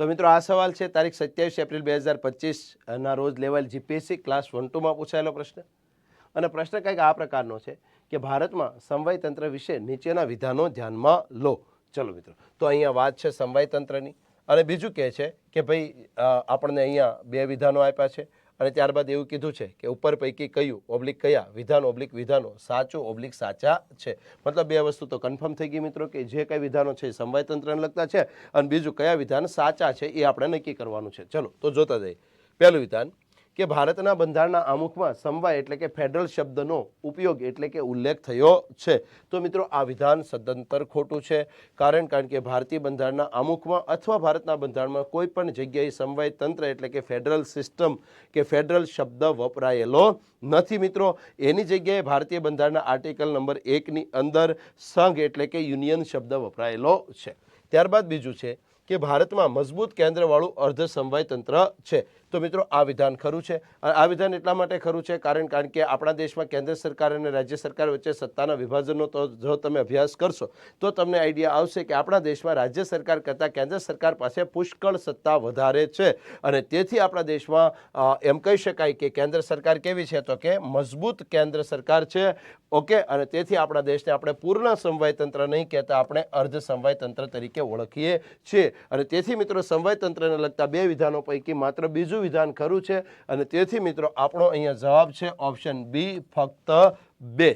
તો મિત્રો આ સવાલ છે, તારીખ સત્યાવીસ એપ્રિલ બે હજાર પચીસના રોજ લેવાયેલ જીપીએસસી ક્લાસ વન ટુમાં પૂછાયેલો પ્રશ્ન. અને પ્રશ્ન કંઈક આ પ્રકારનો છે કે ભારતમાં સમવાય તંત્ર વિશે નીચેના વિધાનો ધ્યાનમાં લો. ચલો મિત્રો, તો અહીંયા વાત છે સમવાય તંત્રની અને બીજું કહે છે કે ભાઈ આપણને અહીંયા બે વિધાનો આપ્યા છે. અને ત્યારબાદ એવું કીધું છે કે ઉપર પૈકી કયું ઓબ્લિક કયા? વિધાન ઓબ્લિક વિધાનો. સાચું, ઓબ્લિક સાચા છે. મતલબ બે વસ્તુ તો કન્ફર્મ થઈ ગઈ મિત્રો કે જે કઈ વિધાનો છે સમવાય તંત્રને લગતા છે અને બીજું કયા વિધાન સાચા છે એ આપણે નક્કી કરવાનું છે. ચલો, તો જોતા જઈએ. પહેલું વિધાન કે ભારતના બંધારણના આમુખમાં સમવાય એટલે કે ફેડરલ શબ્દનો ઉપયોગ એટલે કે ઉલ્લેખ થયો છે. તો મિત્રો, આ વિધાન સદંતર ખોટું છે, કારણ કારણ કે ભારતીય બંધારણના આમુખમાં અથવા ભારતના બંધારણમાં કોઈ પણ જગ્યાએ સમવાય તંત્ર એટલે કે ફેડરલ સિસ્ટમ કે ફેડરલ શબ્દ વપરાયેલો નથી. મિત્રો, એની જગ્યાએ ભારતીય બંધારણના આર્ટિકલ નંબર એકની અંદર સંઘ એટલે કે યુનિયન શબ્દ વપરાયેલો છે. ત્યારબાદ બીજું છે કે ભારતમાં મજબૂત કેન્દ્રવાળું અર્ધ સમવાય તંત્ર છે. તો મિત્રો, આ વિધાન ખરું છે. અને આ વિધાન એટલા માટે ખરું છે કારણ કારણ કે આપણા દેશમાં કેન્દ્ર સરકાર અને રાજ્ય સરકાર વચ્ચે સત્તાના વિભાજનનો તો જો તમે અભ્યાસ કરશો, તો તમને આઈડિયા આવશે કે આપણા દેશમાં રાજ્ય સરકાર કરતાં કેન્દ્ર સરકાર પાસે પુષ્કળ સત્તા વધારે છે. અને તેથી આપણા દેશમાં એમ કહી શકાય કે કેન્દ્ર સરકાર કેવી છે તો કે મજબૂત કેન્દ્ર સરકાર છે. ઓકે? અને તેથી આપણા દેશને આપણે પૂર્ણ સમવાય તંત્ર નહીં કહેતા, આપણે અર્ધ સમવાય તંત્ર તરીકે ઓળખીએ છીએ. અને તેથી મિત્રો, સમવાય તંત્રને લગતા બે વિધાનો પૈકી માત્ર બીજું વિધાન ખરું છે? અને તેથી મિત્રો આપણો અહીંયા જવાબ છે ઓપ્શન બી ફક્ત બે.